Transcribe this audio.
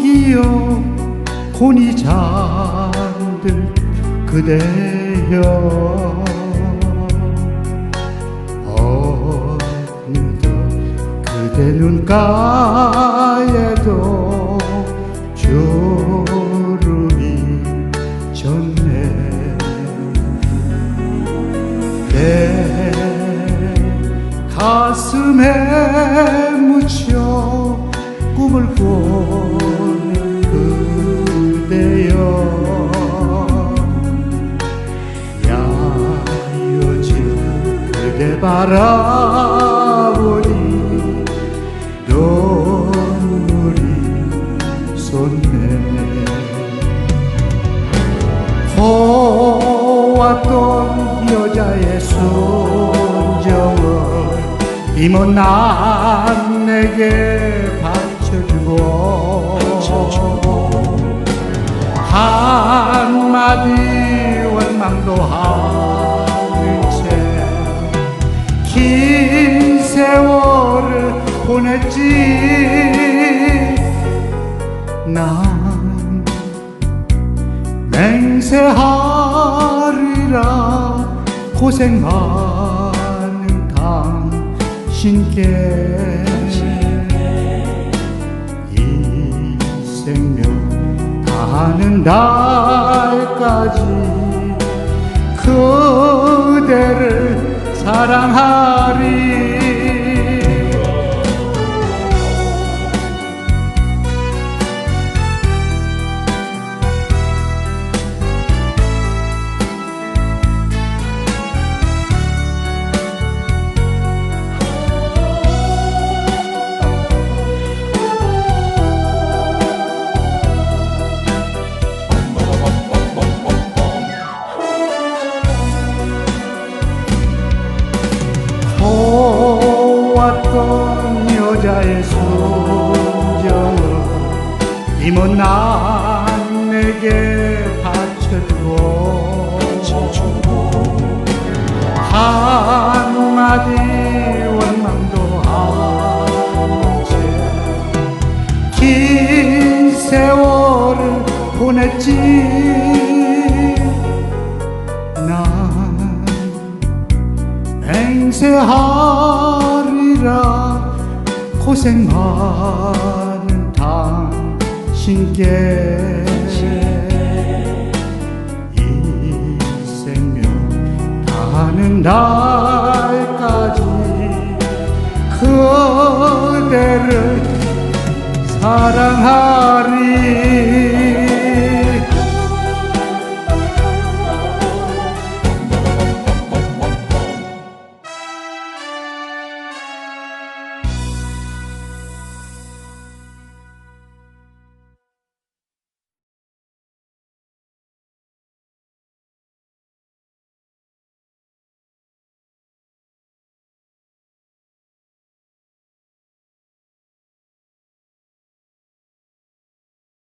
기억 혼이 잠들 그대여. 어느덧 그대 눈가에도 주름이 졌네. 내 가슴에 묻혀 꿈을 꾸는 그대여. 야여진 그대 바라보니 눈물이 솟네. 보았던 여자의 순정을 이모 난 내게 바쳐주고 한마디 원망도 하는 채긴 세월을 보냈지. 난 맹세하리라 고생 많은 당신께 날까지 그대를 사랑하리 보았던 여자의 순정을 이모 난 내게 바쳐주고 한마디 원망도 한채긴 세월을 보냈지. 난 맹세 살리라 고생 많은 당신께 이 생명 다하는 날까지 그대를 사랑하